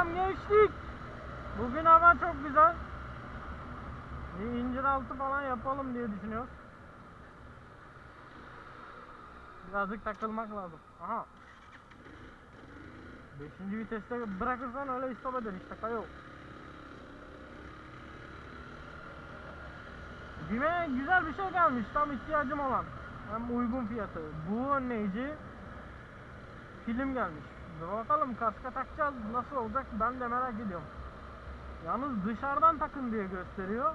Selam gençlik. Bugün hava çok güzel. Bir incir altı falan yapalım diye düşünüyoruz. Birazcık takılmak lazım. Aha. Beşinci viteste bırakırsan öyle istop eder işte kayo. Bime güzel bir şey gelmiş tam ihtiyacım olan. Hem uygun fiyatı. Bu önleyici film gelmiş. Bir bakalım kaska takacağız nasıl olacak ben de merak ediyorum. Yalnız dışarıdan takın diye gösteriyor.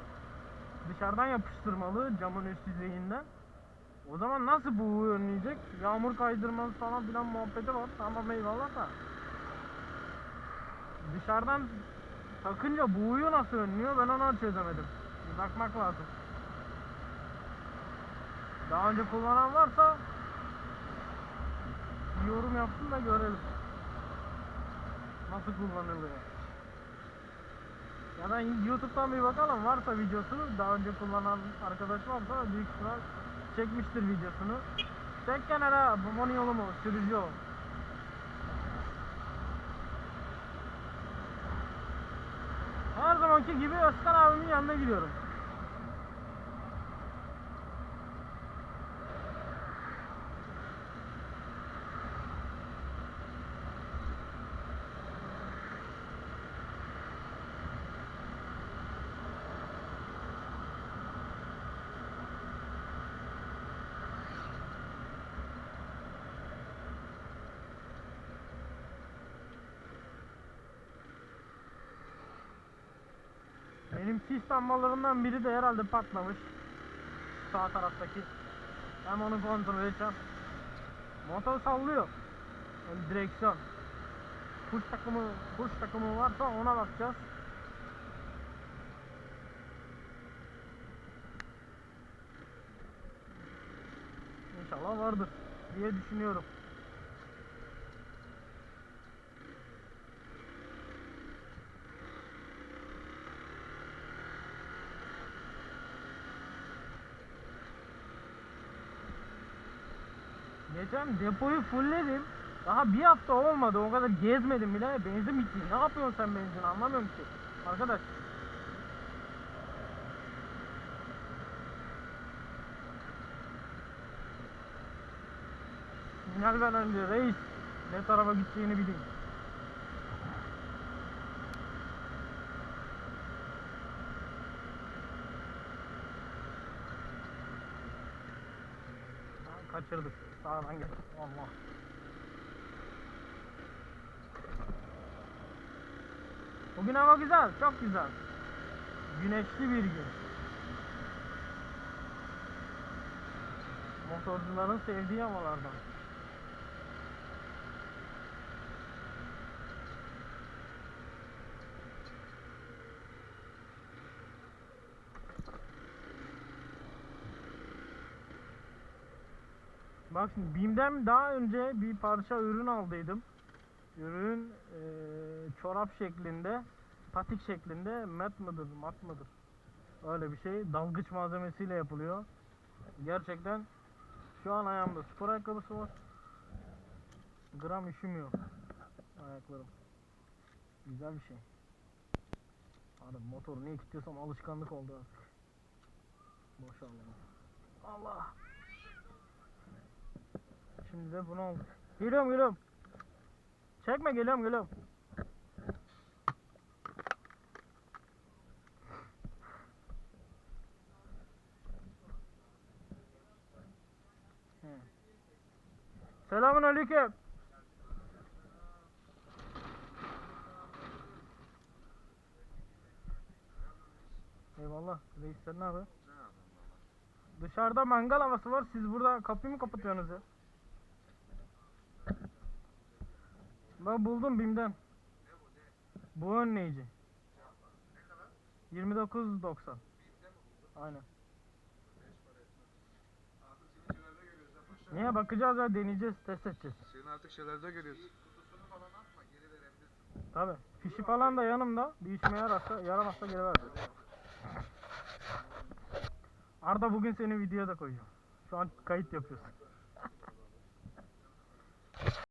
Dışarıdan yapıştırmalı camın üst yüzeyinden. O zaman nasıl bu önleyecek? Yağmur kaydırması falan filan muhabbeti var. Tamam eyvallah da. Dışarıdan takınca buğuyu nasıl önlüyor ben onu çözemedim. Bakmak lazım. Daha önce kullanan varsa yorum yapsın da görelim. Nasıl kullanılıyor. Ya da YouTube'dan bir bakalım varsa videosu daha önce kullanan arkadaş varsa büyük ihtimal çekmiştir videosunu. Tek kenara bu yolu mu sürücü o. Her zamanki gibi Özkan abimin yanına gidiyorum. Benim sis lambalarından biri de herhalde patlamış. Sağ taraftaki. Hem onu kontrol edeceğim. Motor sallıyor. Yani direksiyon. Push takımı, push takımı varsa ona bakacağız. İnşallah vardır diye düşünüyorum. Geçen depoyu fullledim. Daha bir hafta olmadı. O kadar gezmedim bile. Benzin bitti. Ne yapıyorsun sen benzin? Anlamıyorum ki. Arkadaş. Sinyal ver önce reis. Ne tarafa gideceğini bileyim. Kaçırdık. Sağdan gel. Allah. Bugün hava güzel, çok güzel. Güneşli bir gün. Motorcuların sevdiği havalardan. Bak şimdi BİM'den daha önce bir parça ürün aldıydım. Ürün eee, çorap şeklinde, patik şeklinde mat mıdır, mat mıdır? Öyle bir şey. Dalgıç malzemesiyle yapılıyor. Gerçekten şu an ayağımda spor ayakkabısı var. Gram üşümüyor ayaklarım. Güzel bir şey. Abi motoru niye kilitliyorsam alışkanlık oldu artık. Boşalma. Allah. Şimdi de bunu aldık. Geliyorum geliyorum. Çekme geliyorum geliyorum. Selamun aleyküm. Eyvallah. Reisler ne haber? Dışarıda mangal havası var. Siz burada kapıyı mı kapatıyorsunuz ya? Ben buldum BİM'den. Bu önleyici. 29.90. Aynen. Niye bakacağız ya deneyeceğiz, test edeceğiz. Senin artık şeylerde görüyorsun. Tabi. Fişi falan da yanımda. Bir işime yararsa, yaramazsa geri vereceğiz. Arda bugün seni videoya da koyacağım. Şu an kayıt yapıyorsun.